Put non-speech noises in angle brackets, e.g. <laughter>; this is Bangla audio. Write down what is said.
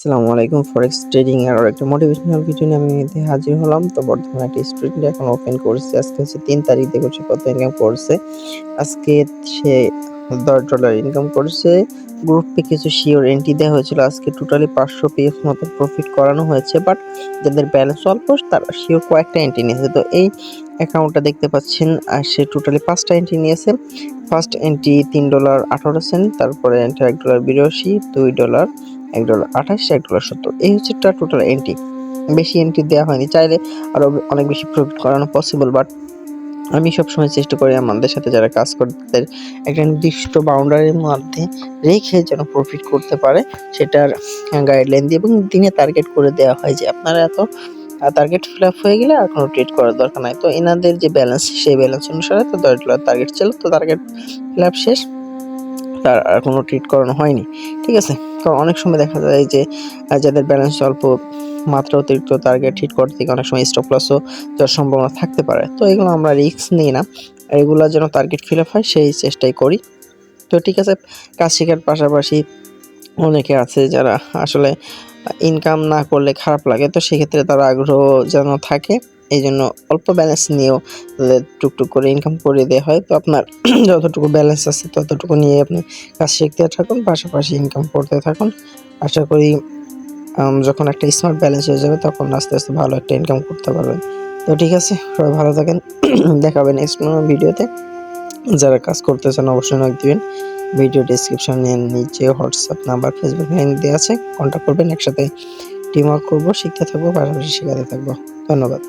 আসসালামু আলাইকুম ফরেক্স ট্রেডিং এর একটা মোটিভেশনাল ভিডিও নিয়ে আমি এতে হাজির হলাম। তো বর্তমানে একটা স্টুডেন্ট এখন ওপেন করছে। আজকে হচ্ছে তিন তারিখ দেখছি কত ইনকাম করছে। আজকে সে দশ ডলার ইনকাম করছে। গ্রুপে কিছু শিওর এন্ট্রি দেওয়া হয়েছিল। আজকে টোটালি পাঁচশো পিএফ মতো প্রফিট করানো হয়েছে। বাট যাদের ব্যালেন্স অল্প, তারা শিওর কয়েকটা এন্ট্রি নিয়েছে। তো এই অ্যাকাউন্টটা দেখতে পাচ্ছেন, আর সে টোটালি পাঁচটা এন্ট্রি নিয়েছে। ফার্স্ট এন্ট্রি তিন ডলার আঠারো সেন্ট তারপরে এন্ট্রি এক ডলার বিরাশি, দুই ডলার এক ডলার, আঠাশ, এক ডলার, সত্তর। এই হচ্ছে টোটাল এন্ট্রি বেশি এন্ট্রি দেওয়া হয়নি। চাইলে আরও অনেক বেশি প্রফিট করানো পসিবল বাট আমি সবসময় চেষ্টা করি আমাদের সাথে যারা কাজ করতে তাদের একটা নির্দিষ্ট বাউন্ডারির মধ্যে রেখে যেন প্রফিট করতে পারে। সেটার গাইডলাইন দিয়ে এবং দিনে টার্গেট করে দেওয়া হয় যে আপনারা এত টার্গেট ফিল আপ হয়ে গেলে আর কোনো ট্রেড করার দরকার নাই। তো এনাদের যে ব্যালেন্স সেই ব্যালেন্স অনুসারে তো দশ ডলার টার্গেট ছিল, তো টার্গেট ফিল আপ শেষ, তার আর কোনো ট্রিট করানো হয়নি। ঠিক আছে? কারণ অনেক সময় দেখা যায় যে যাদের ব্যালেন্স অল্প, মাত্রা অতিরিক্ত টার্গেট হিট করতে থেকে অনেক সময় স্টপ লসও যাওয়ার সম্ভাবনা থাকতে পারে। তো এগুলো আমরা রিস্ক নিই না। এগুলো যেন টার্গেট ফিল আপ হয়, সেই চেষ্টাই করি। তো ঠিক আছে, কাজ শেখার পাশাপাশি অনেকে আছে যারা আসলে ইনকাম না করলে খারাপ লাগে। তো সেক্ষেত্রে তার আগ্রহ যেন থাকে। এই জন্য অল্প ব্যালেন্স নিয়েও টুকটুক করে ইনকাম করে দেওয়া হয়। তো আপনার <clears throat> যতটুকু ব্যালেন্স আছে ততটুকু নিয়ে আপনি কাজ শিখতে থাকুন, পাশাপাশি ইনকাম করতে থাকুন। আশা করি যখন একটা স্মার্ট ব্যালেন্স হয়ে যাবে তখন আস্তে আস্তে ভালো একটা ইনকাম করতে পারবেন। তো ঠিক আছে, সবাই ভালো থাকেন। দেখাবেন নেক্সট ভিডিওতে যারা কাজ করতে চান অবশ্যই নক দিবেন। ভিডিও ডিসক্রিপশনে নিচে হোয়াটসঅ্যাপ নাম্বার ফেসবুক লিঙ্ক দেওয়া আছে। কন্ট্যাক্ট করবেন। একসাথে টিম ওয়ার্ক করব, শিখতে থাকব, পাশাপাশি শেখাতে থাকব। ধন্যবাদ।